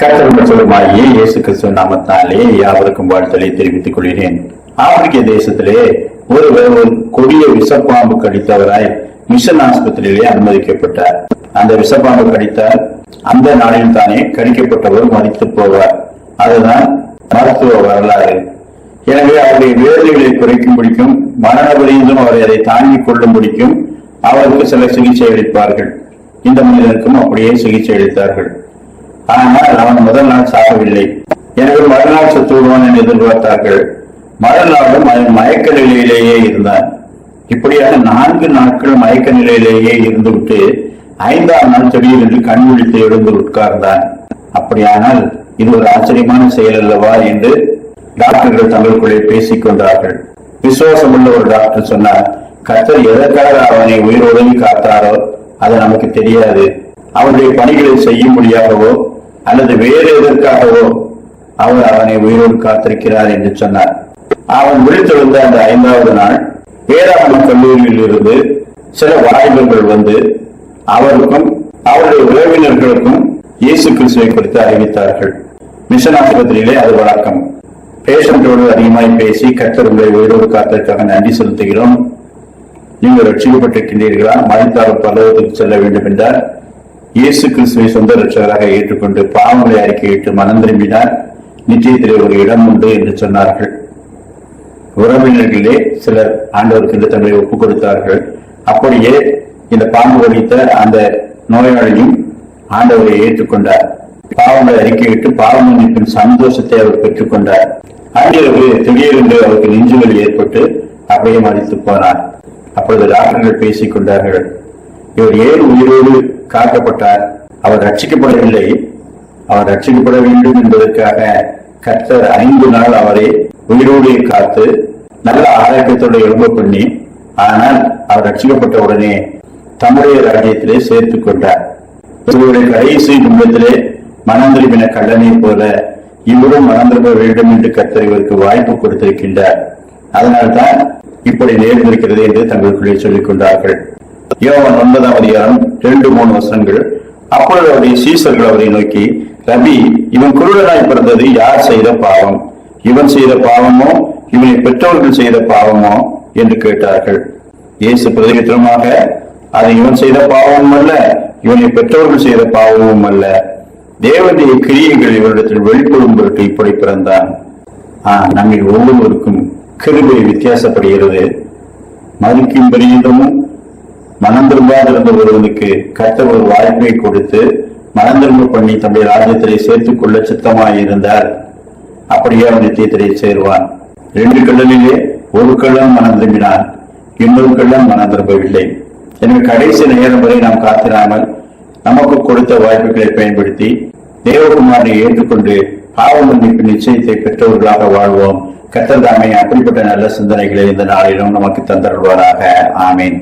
கர்த்தருமாகிய இயேசு கிறிஸ்துவ நாமத்தாலே யாவருக்கும் வாழ்த்தலை தெரிவித்துக் கொள்கிறேன். ஆப்பிரிக்க தேசத்திலே ஒருவர் ஒரு கொடிய விஷப்பாம்பு கடித்தவராய் மிஷன் ஆஸ்பத்திரியிலே அனுமதிக்கப்பட்டார். அந்த விஷப்பாம்பு கடித்தால் அந்த நாளில் தானே கடிக்கப்பட்டவர் மறித்து போவார். அதுதான் மருத்துவ வரலாறு. எனவே அவருடைய வேதனைகளை குறைக்கும்படிக்கும் மரண பரியந்தம் அவரை அதை தாங்கிக் கொள்ளும்படிக்கும் அவருக்கு சில சிகிச்சை அளிப்பார்கள். இந்த மனிதனுக்கும் அப்படியே சிகிச்சை அளித்தார்கள். ஆனால் அவன் முதல் நாள் சாகவில்லை. எனவே மறுநாள் சுத்துவான் என எதிர்பார்த்தார்கள். மறுநாளும் அவன் மயக்க நிலையிலேயே இருந்தான். இப்படியாக நான்கு நாட்கள் மயக்க நிலையிலேயே இருந்துவிட்டு ஐந்தாம் நாள் திடீரென்று கண் விழித்து எழுந்து உட்கார்ந்தான். அப்படியானால் இது ஒரு ஆச்சரியமான செயல் அல்லவா என்று டாக்டர்கள் தங்களுக்குள்ளே பேசிக் கொண்டார்கள். விசுவாசம் உள்ள ஒரு டாக்டர் சொன்னார் கத்தர் எதற்காக அவனை உயிரோடு காத்தாரோ அது நமக்கு தெரியாது. அவருடைய பணிகளை செய்யும்படியாகவோ அல்லது வேறு எதற்காகவோ அவர் அவனை உயிரோடு காத்திருக்கிறார் என்று சொன்னார். அவன் விழித்தெழுந்த அந்த ஐந்தாவது நாள் வேதாகம கல்லூரியில் இருந்து சில வாலிபர்கள் வந்து அவருக்கும் அவருடைய உறவினர்களுக்கும் இயேசு கிறிஸ்துவை குறித்து அறிவித்தார்கள். மிஷன் ஆஸ்பத்திரியிலே அது வழக்கம். பேஷண்டோடு அதிகமாய் பேசி கர்த்தர் உங்களை உயிரோடு காத்திற்காக நன்றி செலுத்துகிறோம். நீங்கள் ரட்சிக்கப்பட்டிருக்கின்றீர்களா மறித்தாலும் பல்லவத்துக்கு செல்ல வேண்டும் என்றார். இயேசு கிறிஸ்துவை சொந்த ரட்சகராக ஏற்றுக்கொண்டு பாவங்களை அறிக்கையிட்டு மனம் திரும்பினார். நிச்சயத்திலே ஒரு இடம் உண்டு என்று சொன்னார்கள். உறவினர்களே சிலர் ஆண்டவருக்கு என்று தங்களை ஒப்புக் கொடுத்தார்கள். அப்படியே இந்த பாம்பு வடித்த அந்த நோயாளியும் ஆண்டவரை ஏற்றுக்கொண்டார். பாவங்களை அறிக்கையிட்டு பாவ மன்னிப்பின் சந்தோஷத்தை அவர் பெற்றுக்கொண்டார் அன்றிரவு திடீரென்று அவருக்கு நெஞ்சுகள் ஏற்பட்டு அப்படியே மறித்து போனார். அப்பொழுது டாக்டர்கள் பேசிக் கொண்டார்கள். இவர் ஏன் உயிரோடு காக்கப்பட்டார். அவர் ரட்சிக்கப்படவில்லை. அவர் ரட்சிக்கப்பட வேண்டும் என்பதற்காக கர்த்தர் ஐந்து நாள் அவரை உயிரோடு காத்து நல்ல ஆரோக்கியத்தோடு எழும்ப பண்ணி ஆனால் அவர் ரட்சிக்கப்பட்ட உடனே தம்முடைய ராஜ்யத்திலே சேர்த்துக் கொண்டார். இவருடைய கடைசி கும்பத்திலே மனம் திரும்பின கல்லனை போல இவரும் மனம் திரும்ப வேண்டும் என்று கர்த்தர் இவருக்கு வாய்ப்பு கொடுத்திருக்கின்றார். அதனால்தான் இப்படி நேர்ந்திருக்கிறது என்று தங்களுக்குள்ளே சொல்லிக் கொண்டார்கள். யோவான் ஒன்பதாம் அதிகாரம் இரண்டு மூணு வசனங்கள். அப்பொழுது அவருடைய சீசர்கள் அவரை நோக்கி ரபி இவன் குருடனாய் பிறந்தது யார் செய்த பாவம்? இவன் செய்த பாவமோ? இவனை பெற்றோர்கள் செய்த பாவமோ? என்று கேட்டார்கள். இயேசு பிரதிவித்திரமாக அது இவன் செய்த பாவமும் அல்ல இவனை பெற்றோர்கள் செய்த பாவமும் அல்ல. தேவனுடைய கிரியைகள் இவரிடத்தில் வெளிப்படும் பொருட்டு இப்படி பிறந்தான். ஆஹ் நம்மில் ஒவ்வொருவருக்கும் கிருபை வித்தியாசப்படுகிறது. மதிக்கும் பரியந்தமும் மனம் திரும்பாதிருந்த ஒருவனுக்கு கர்த்தர் ஒரு வாய்ப்பை கொடுத்து மனம் திரும்ப பண்ணி தம்முடைய ராஜ்யத்திலே சேர்த்துக் கொள்ள சித்தமாயிருந்தார். அப்படியே அவன் நித்தியத்திலே சேருவான். ரெண்டு கல்லனிலே ஒரு கள்ளம் மனம் திரும்பினான் இன்னொரு கள்ளம் மனம் திரும்பவில்லை எனவே கடைசி நேரம் வரை நாம் காத்திராமல் நமக்கு கொடுத்த வாய்ப்புகளை பயன்படுத்தி தேவகுமாரை ஏற்றுக்கொண்டு பாவ மன்னிப்பு நிச்சயத்தை பெற்றவர்களாக வாழ்வோம். கத்தர் தாமே அப்படிப்பட்ட நல்ல சிந்தனைகளை இந்த நாளிலும் நமக்கு தந்தருள்வாராக. ஆமீன்.